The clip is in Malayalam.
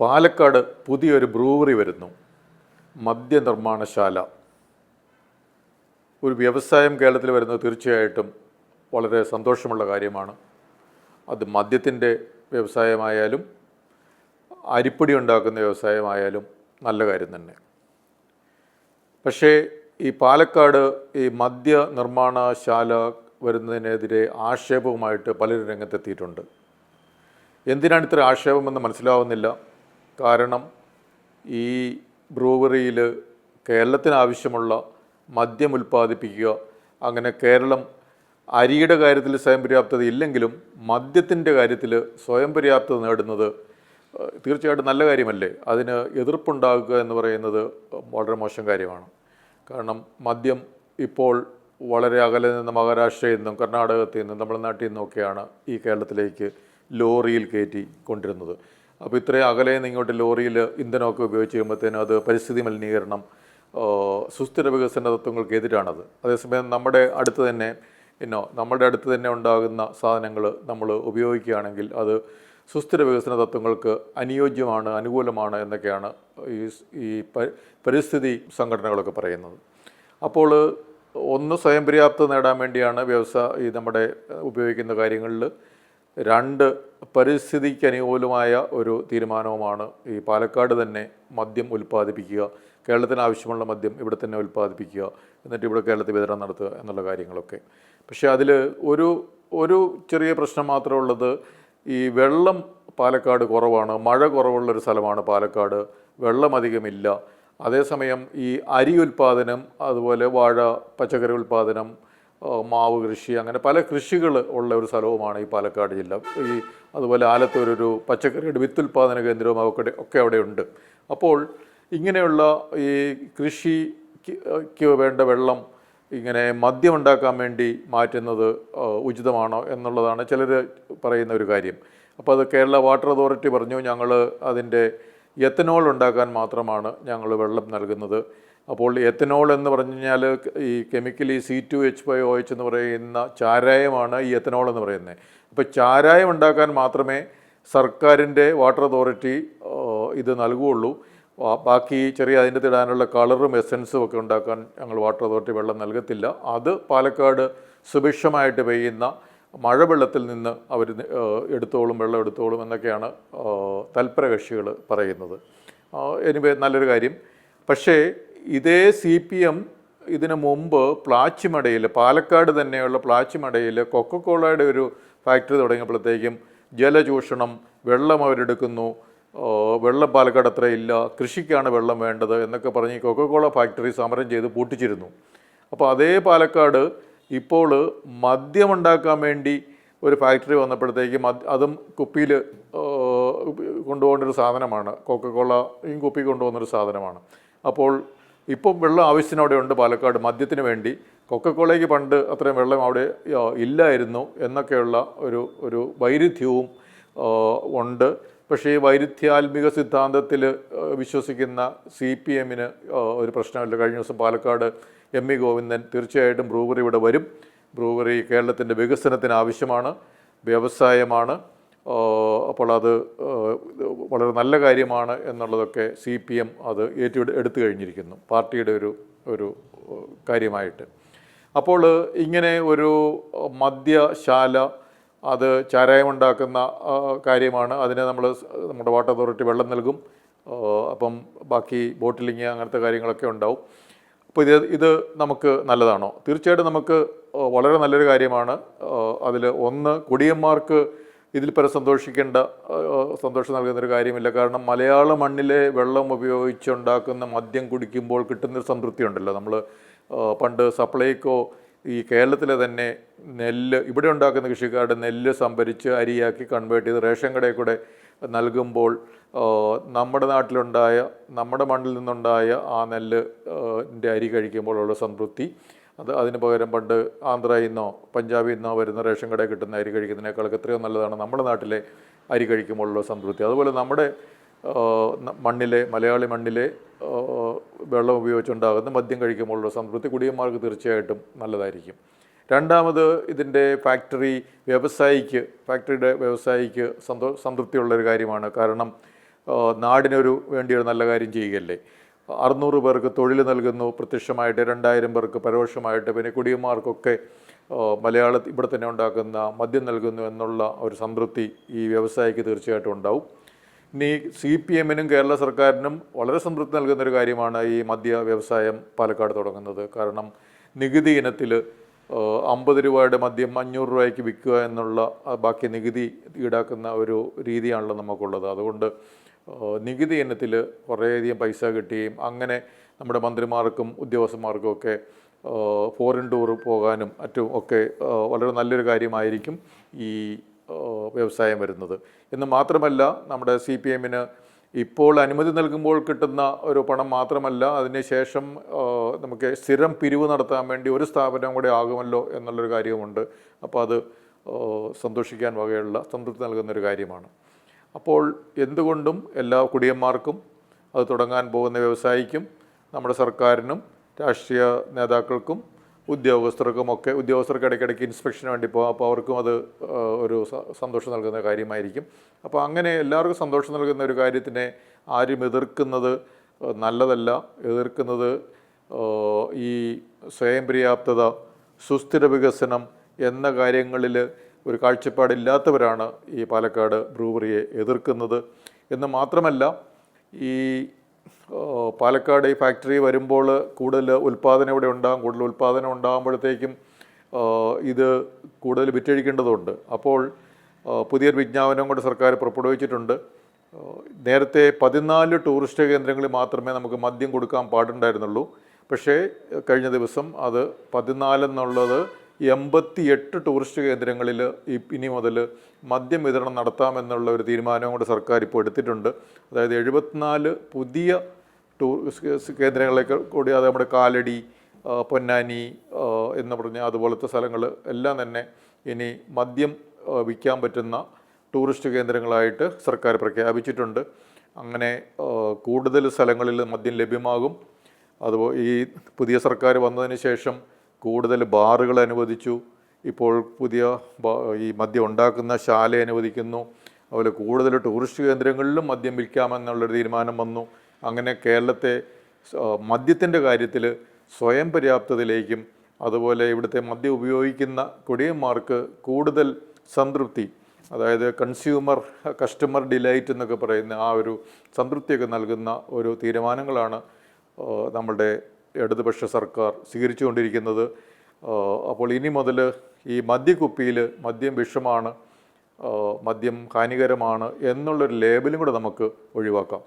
പാലക്കാട് പുതിയൊരു ബ്രൂവറി വരുന്നു. മദ്യനിർമ്മാണശാല. ഒരു വ്യവസായം കേരളത്തിൽ വരുന്നത് തീർച്ചയായിട്ടും വളരെ സന്തോഷമുള്ള കാര്യമാണ്. അത് മദ്യത്തിന്റെ വ്യവസായമായാലും അരിപ്പൊടി ഉണ്ടാക്കുന്ന വ്യവസായമായാലും നല്ല കാര്യം തന്നെ. പക്ഷേ ഈ പാലക്കാട് ഈ മദ്യ നിർമ്മാണശാല വരുന്നതിനെതിരെ ആക്ഷേപവുമായിട്ട് പലരും രംഗത്തെത്തിയിട്ടുണ്ട്. എന്തിനാണ് ഇത്ര ആക്ഷേപമെന്ന് മനസ്സിലാവുന്നില്ല. കാരണം ഈ ബ്രൂവറിയിൽ കേരളത്തിന് ആവശ്യമുള്ള മദ്യം ഉൽപ്പാദിപ്പിക്കുക അങ്ങനെ കേരളം അരിയുടെ കാര്യത്തിൽ സ്വയം പര്യാപ്തത ഇല്ലെങ്കിലും മദ്യത്തിന്റെ കാര്യത്തിൽ സ്വയം പര്യാപ്തത നേടുന്നത് തീർച്ചയായിട്ടും നല്ല കാര്യമല്ലേ? അതിന് എതിർപ്പുണ്ടാകുക എന്ന് പറയുന്നത് വളരെ മോശം കാര്യമാണ്. കാരണം മദ്യം ഇപ്പോൾ വളരെ അകലെ നിന്ന് മഹാരാഷ്ട്രയിൽ നിന്നും കർണാടകത്തിൽ നിന്നും തമിഴ്നാട്ടിൽ നിന്നൊക്കെയാണ് ഈ കേരളത്തിലേക്ക് ലോറിയിൽ കയറ്റി കൊണ്ടിരുന്നത്. അപ്പോൾ ഇത്രയും അകലെ നിന്ന് ഇങ്ങോട്ട് ലോറിയിൽ ഇന്ധനമൊക്കെ ഉപയോഗിച്ച് കഴിയുമ്പോഴത്തേനും അത് പരിസ്ഥിതി മലിനീകരണം സുസ്ഥിര വികസന തത്വങ്ങൾക്ക് തത്വങ്ങൾക്കെതിരാണത്. അതേസമയം നമ്മുടെ അടുത്ത് തന്നെ ഇന്നോ നമ്മുടെ അടുത്ത് തന്നെ ഉണ്ടാകുന്ന സാധനങ്ങൾ നമ്മൾ ഉപയോഗിക്കുകയാണെങ്കിൽ അത് സുസ്ഥിര വികസന തത്വങ്ങൾക്ക് അനുയോജ്യമാണ് അനുകൂലമാണ് എന്നൊക്കെയാണ് ഈ ഈ പരിസ്ഥിതി സംഘടനകളൊക്കെ പറയുന്നത്. അപ്പോൾ ഒന്ന് സ്വയം പര്യാപ്തത നേടാൻ വേണ്ടിയാണ് വ്യവസായ ഈ നമ്മുടെ ഉപയോഗിക്കുന്ന കാര്യങ്ങളിൽ രണ്ട് പരിസ്ഥിതിക്ക് അനുകൂലമായ ഒരു തീരുമാനവുമാണ് ഈ പാലക്കാട് തന്നെ മദ്യം ഉൽപ്പാദിപ്പിക്കുക കേരളത്തിന് ആവശ്യമുള്ള മദ്യം ഇവിടെ തന്നെ ഉൽപ്പാദിപ്പിക്കുക എന്നിട്ട് ഇവിടെ കേരളത്തിൽ വിതരണം നടത്തുക എന്നുള്ള കാര്യങ്ങളൊക്കെ. പക്ഷേ അതിൽ ഒരു ഒരു ചെറിയ പ്രശ്നം മാത്രമേ ഉള്ളത് ഈ വെള്ളം പാലക്കാട് കുറവാണ് മഴ കുറവുള്ളൊരു സ്ഥലമാണ് പാലക്കാട് വെള്ളം അധികമില്ല. അതേസമയം ഈ അരി ഉൽപ്പാദനം അതുപോലെ വാഴ പച്ചക്കറി ഉൽപ്പാദനം മാവ് കൃഷി അങ്ങനെ പല കൃഷികൾ ഉള്ള ഒരു സ്ഥലവുമാണ് ഈ പാലക്കാട് ജില്ല. ഈ അതുപോലെ ആലത്തൂരൊരു പച്ചക്കറിയുടെ വിത്തുൽപാദന കേന്ദ്രവും ഒക്കെ ഒക്കെ അവിടെ ഉണ്ട്. അപ്പോൾ ഇങ്ങനെയുള്ള ഈ കൃഷിക്ക് വേണ്ട വെള്ളം ഇങ്ങനെ മദ്യം ഉണ്ടാക്കാൻ വേണ്ടി മാറ്റുന്നത് ഉചിതമാണോ എന്നുള്ളതാണ് ചിലർ പറയുന്ന ഒരു കാര്യം. അപ്പോൾ അത് കേരള വാട്ടർ അതോറിറ്റി പറഞ്ഞു ഞങ്ങൾ അതിന്റെ എത്തനോൾ ഉണ്ടാക്കാൻ മാത്രമാണ് ഞങ്ങൾ വെള്ളം നൽകുന്നത്. അപ്പോൾ എത്തനോൾ എന്ന് പറഞ്ഞു കഴിഞ്ഞാൽ ഈ chemically C two H five O H എന്ന് പറയുന്ന ചാരായമാണ് ഈ എത്തനോൾ എന്ന് പറയുന്നത്. അപ്പോൾ ചാരായം ഉണ്ടാക്കാൻ മാത്രമേ സർക്കാരിന്റെ വാട്ടർ അതോറിറ്റി ഇത് നൽകുകയുള്ളൂ. ബാക്കി ചെറിയ അതിന്റെ തിടാനുള്ള കളറും എസൻസും ഒക്കെ ഉണ്ടാക്കാൻ ഞങ്ങൾ വാട്ടർ അതോറിറ്റി വെള്ളം നൽകത്തില്ല. അത് പാലക്കാട് സുഭിക്ഷമായിട്ട് പെയ്യുന്ന മഴവെള്ളത്തിൽ നിന്ന് അവർ എടുത്തോളും വെള്ളം എടുത്തോളും എന്നൊക്കെയാണ് തൽപരകക്ഷികൾ കക്ഷികൾ പറയുന്നത് എനിവേ നല്ലൊരു കാര്യം. പക്ഷേ ഇതേ സി പി എം ഇതിനു മുമ്പ് പ്ലാച്ചിമടയിൽ പാലക്കാട് തന്നെയുള്ള പ്ലാച്ചിമടയിൽ കൊക്കക്കോളയുടെ ഒരു ഫാക്ടറി തുടങ്ങിയപ്പോഴത്തേക്കും ജലചൂഷണം വെള്ളം അവരെടുക്കുന്നു. വെള്ളം പാലക്കാട് അത്ര ഇല്ല കൃഷിക്കാണ് വെള്ളം വേണ്ടത് എന്നൊക്കെ പറഞ്ഞ് കൊക്കക്കോള ഫാക്ടറി സമരം ചെയ്ത് പൂട്ടിച്ചിരുന്നു. അപ്പോൾ അതേ പാലക്കാട് ഇപ്പോൾ മദ്യമുണ്ടാക്കാൻ വേണ്ടി ഒരു ഫാക്ടറി വന്നപ്പോഴത്തേക്കും അതും കുപ്പിയിൽ കൊണ്ടുപോകേണ്ട ഒരു സാധനമാണ്. കൊക്കക്കോളയും കുപ്പി കൊണ്ടുപോകുന്നൊരു സാധനമാണ്. അപ്പോൾ ഇപ്പം വെള്ളം ആവശ്യത്തിന് അവിടെ ഉണ്ട് പാലക്കാട്. മദ്യത്തിന് വേണ്ടി. കൊക്കക്കോളയ്ക്ക് പണ്ട് അത്രയും വെള്ളം അവിടെ ഇല്ലായിരുന്നു എന്നൊക്കെയുള്ള ഒരു ഒരു വൈരുദ്ധ്യവും ഉണ്ട്. പക്ഷേ ഈ വൈരുദ്ധ്യാത്മിക സിദ്ധാന്തത്തിൽ വിശ്വസിക്കുന്ന സി പി എമ്മിന് ഒരു പ്രശ്നമില്ല. കഴിഞ്ഞ ദിവസം പാലക്കാട് എം ഇ ഗോവിന്ദൻ തീർച്ചയായിട്ടും ബ്രൂവറി ഇവിടെ വരും. ബ്രൂവറി കേരളത്തിന്റെ വികസനത്തിന് ആവശ്യമാണ് വ്യവസായമാണ്. അപ്പോൾ അത് വളരെ നല്ല കാര്യമാണ് എന്നുള്ളതൊക്കെ സി പി എം അത് ഏറ്റു എടുത്തു കഴിഞ്ഞിരിക്കുന്നു. പാർട്ടിയുടെ ഒരു ഒരു കാര്യമായിട്ട്. അപ്പോൾ ഇങ്ങനെ ഒരു മദ്യശാല അത് ചാരായമുണ്ടാക്കുന്ന കാര്യമാണ്. അതിനെ നമ്മൾ നമ്മുടെ വാട്ടർ അതോറിറ്റി വെള്ളം നൽകും. അപ്പം ബാക്കി ബോട്ടിലിങ് അങ്ങനത്തെ കാര്യങ്ങളൊക്കെ ഉണ്ടാവും. അപ്പോൾ ഇത് ഇത് നമുക്ക് നല്ലതാണോ? തീർച്ചയായിട്ടും നമുക്ക് വളരെ നല്ലൊരു കാര്യമാണ്. അതിൽ ഒന്ന് കുടിയന്മാർക്ക് ഇതിൽ പരം സന്തോഷിക്കേണ്ട സന്തോഷം നൽകുന്നൊരു കാര്യമില്ല. കാരണം മലയാള മണ്ണിലെ വെള്ളം ഉപയോഗിച്ചുണ്ടാക്കുന്ന മദ്യം കുടിക്കുമ്പോൾ കിട്ടുന്നൊരു സംതൃപ്തി ഉണ്ടല്ലോ. നമ്മൾ പണ്ട് സപ്ലൈക്കോ ഈ കേരളത്തിലെ തന്നെ നെല്ല് ഇവിടെ ഉണ്ടാക്കുന്ന കൃഷിക്കാരുടെ നെല്ല് സംഭരിച്ച് അരിയാക്കി കൺവേർട്ട് ചെയ്ത് റേഷൻ കടയിൽ കൂടെ നൽകുമ്പോൾ നമ്മുടെ നാട്ടിലുണ്ടായ നമ്മുടെ മണ്ണിൽ നിന്നുണ്ടായ ആ നെല്ല് അരി കഴിക്കുമ്പോഴുള്ള സംതൃപ്തി അത് അതിന് പകരം പണ്ട് ആന്ധ്രയിൽ നിന്നോ പഞ്ചാബിൽ നിന്നോ വരുന്ന റേഷൻ കടയിൽ കിട്ടുന്ന അരി കഴിക്കുന്നതിനേക്കാളൊക്കെ എത്രയോ നല്ലതാണ് നമ്മുടെ നാട്ടിലെ അരി കഴിക്കുമ്പോഴുള്ള സംതൃപ്തി. അതുപോലെ നമ്മുടെ മണ്ണിലെ മലയാളി മണ്ണിലെ വെള്ളം ഉപയോഗിച്ചുണ്ടാകുന്ന മദ്യം കഴിക്കുമ്പോഴുള്ള സംതൃപ്തി കുടിയന്മാർക്ക് തീർച്ചയായിട്ടും നല്ലതായിരിക്കും. രണ്ടാമത് ഇതിന്റെ ഫാക്ടറി വ്യവസായിക്ക് ഫാക്ടറിയുടെ വ്യവസായിക്ക് സന്തോ സംതൃപ്തിയുള്ളൊരു കാര്യമാണ്. കാരണം നാടിനൊരു വേണ്ടിയൊരു നല്ല കാര്യം ചെയ്യുകയല്ലേ? അറുന്നൂറ് പേർക്ക് തൊഴിൽ നൽകുന്നു. പ്രത്യക്ഷമായിട്ട് രണ്ടായിരം പേർക്ക് പരോക്ഷമായിട്ട് പിന്നെ കുടിയന്മാർക്കൊക്കെ മലയാള ഇവിടെ തന്നെ ഉണ്ടാക്കുന്ന മദ്യം നൽകുന്നു എന്നുള്ള ഒരു സംതൃപ്തി ഈ വ്യവസായിക്ക് തീർച്ചയായിട്ടും ഉണ്ടാവും. ഇനി സി പി എമ്മിനും കേരള സർക്കാരിനും വളരെ സംതൃപ്തി നൽകുന്ന ഒരു കാര്യമാണ് ഈ മദ്യ വ്യവസായം പാലക്കാട് തുടങ്ങുന്നത്. കാരണം നികുതി ഇനത്തിൽ അമ്പത് രൂപയുടെ മദ്യം അഞ്ഞൂറ് രൂപയ്ക്ക് വിൽക്കുക എന്നുള്ള ബാക്കി നികുതി ഈടാക്കുന്ന ഒരു രീതിയാണല്ലോ നമുക്കുള്ളത്. അതുകൊണ്ട് നികുതി ഇനത്തിൽ കുറേയധികം പൈസ കിട്ടുകയും അങ്ങനെ നമ്മുടെ മന്ത്രിമാർക്കും ഉദ്യോഗസ്ഥന്മാർക്കും ഒക്കെ ഫോറിൻ ടൂർ പോകാനും മറ്റും ഒക്കെ വളരെ നല്ലൊരു കാര്യമായിരിക്കും ഈ വ്യവസായം വരുന്നത്. എന്ന് മാത്രമല്ല നമ്മുടെ സി പി എമ്മിന് ഇപ്പോൾ അനുമതി നൽകുമ്പോൾ കിട്ടുന്ന ഒരു പണം മാത്രമല്ല അതിനുശേഷം ശേഷം നമുക്ക് സ്ഥിരം പിരിവ് നടത്താൻ വേണ്ടി ഒരു സ്ഥാപനം കൂടെ ആകുമല്ലോ എന്നുള്ളൊരു കാര്യമുണ്ട് അപ്പോൾ അത് സന്തോഷിക്കാൻ വകയുള്ള സംതൃപ്തി നൽകുന്ന ഒരു കാര്യമാണ്. അപ്പോൾ എന്തുകൊണ്ടും എല്ലാ കുടിയന്മാർക്കും അത് തുടങ്ങാൻ പോകുന്ന വ്യവസായിക്കും നമ്മുടെ സർക്കാരിനും രാഷ്ട്രീയ നേതാക്കൾക്കും ഉദ്യോഗസ്ഥർക്കും ഒക്കെ ഉദ്യോഗസ്ഥർക്ക് ഇടയ്ക്കിടയ്ക്ക് ഇൻസ്പെക്ഷന് വേണ്ടി പോകാം അപ്പോൾ അവർക്കും അത് ഒരു സന്തോഷം നൽകുന്ന കാര്യമായിരിക്കും. അപ്പോൾ അങ്ങനെ എല്ലാവർക്കും സന്തോഷം നൽകുന്ന ഒരു കാര്യത്തിനെ ആരും എതിർക്കുന്നത് നല്ലതല്ല. എതിർക്കുന്നത് ഈ സ്വയം പര്യാപ്തത സുസ്ഥിര വികസനം എന്ന കാര്യങ്ങളിൽ ഒരു കാഴ്ചപ്പാടില്ലാത്തവരാണ് ഈ പാലക്കാട് ബ്രൂവറിയെ എതിർക്കുന്നത്. എന്ന് മാത്രമല്ല ഈ പാലക്കാട് ഈ ഫാക്ടറി വരുമ്പോൾ കൂടുതൽ ഉൽപ്പാദനം ഇവിടെ ഉണ്ടാകും. കൂടുതൽ ഉൽപ്പാദനം ഉണ്ടാകുമ്പോഴത്തേക്കും ഇത് കൂടുതൽ വിറ്റഴിക്കേണ്ടതുണ്ട്. അപ്പോൾ പുതിയൊരു വിജ്ഞാപനം കൊണ്ട് സർക്കാർ പുറപ്പെടുവിച്ചിട്ടുണ്ട്. നേരത്തെ പതിനാല് ടൂറിസ്റ്റ് കേന്ദ്രങ്ങളിൽ മാത്രമേ നമുക്ക് മദ്യം കൊടുക്കാൻ പാടുണ്ടായിരുന്നുള്ളൂ. പക്ഷേ കഴിഞ്ഞ ദിവസം അത് പതിനാലെന്നുള്ളത് എൺപത്തി എട്ട് ടൂറിസ്റ്റ് കേന്ദ്രങ്ങളിൽ ഇനി മുതൽ മദ്യം വിതരണം നടത്താമെന്നുള്ള ഒരു തീരുമാനവും കൂടെ സർക്കാർ ഇപ്പോൾ എടുത്തിട്ടുണ്ട്. അതായത് എഴുപത്തിനാല് പുതിയ ടൂറിസ്റ്റ് കേന്ദ്രങ്ങളെ കൂടി അത് നമ്മുടെ കാലടി പൊന്നാനി എന്ന് പറഞ്ഞ അതുപോലത്തെ സ്ഥലങ്ങൾ എല്ലാം തന്നെ ഇനി മദ്യം വിൽക്കാൻ പറ്റുന്ന ടൂറിസ്റ്റ് കേന്ദ്രങ്ങളായിട്ട് സർക്കാർ പ്രഖ്യാപിച്ചിട്ടുണ്ട്. അങ്ങനെ കൂടുതൽ സ്ഥലങ്ങളിൽ മദ്യം ലഭ്യമാകും. അതുപോലെ ഈ പുതിയ സർക്കാർ വന്നതിന് ശേഷം കൂടുതൽ ബാറുകൾ അനുവദിച്ചു. ഇപ്പോൾ പുതിയ ഈ മദ്യം ഉണ്ടാക്കുന്ന ശാല അനുവദിക്കുന്നു. അതുപോലെ കൂടുതൽ ടൂറിസ്റ്റ് കേന്ദ്രങ്ങളിലും മദ്യം വിൽക്കാമെന്നുള്ളൊരു തീരുമാനം വന്നു. അങ്ങനെ കേരളത്തെ മദ്യത്തിന്റെ കാര്യത്തിൽ സ്വയം പര്യാപ്തതയിലേക്കും അതുപോലെ ഇവിടുത്തെ മദ്യം ഉപയോഗിക്കുന്ന കൊടിയന്മാർക്ക് കൂടുതൽ സംതൃപ്തി അതായത് കൺസ്യൂമർ കസ്റ്റമർ ഡിലൈറ്റ് എന്നൊക്കെ പറയുന്ന ആ ഒരു സംതൃപ്തിയൊക്കെ നൽകുന്ന ഒരു തീരുമാനങ്ങളാണ് നമ്മളുടെ ഇടതുപക്ഷ സർക്കാർ സ്വീകരിച്ചുകൊണ്ടിരിക്കുന്നത്. അപ്പോൾ ഇനി മുതൽ ഈ മദ്യക്കുപ്പിയിൽ മദ്യം വിഷമാണ് മദ്യം ഹാനികരമാണ് എന്നുള്ളൊരു ലേബലും കൂടെ നമുക്ക് ഒഴിവാക്കാം.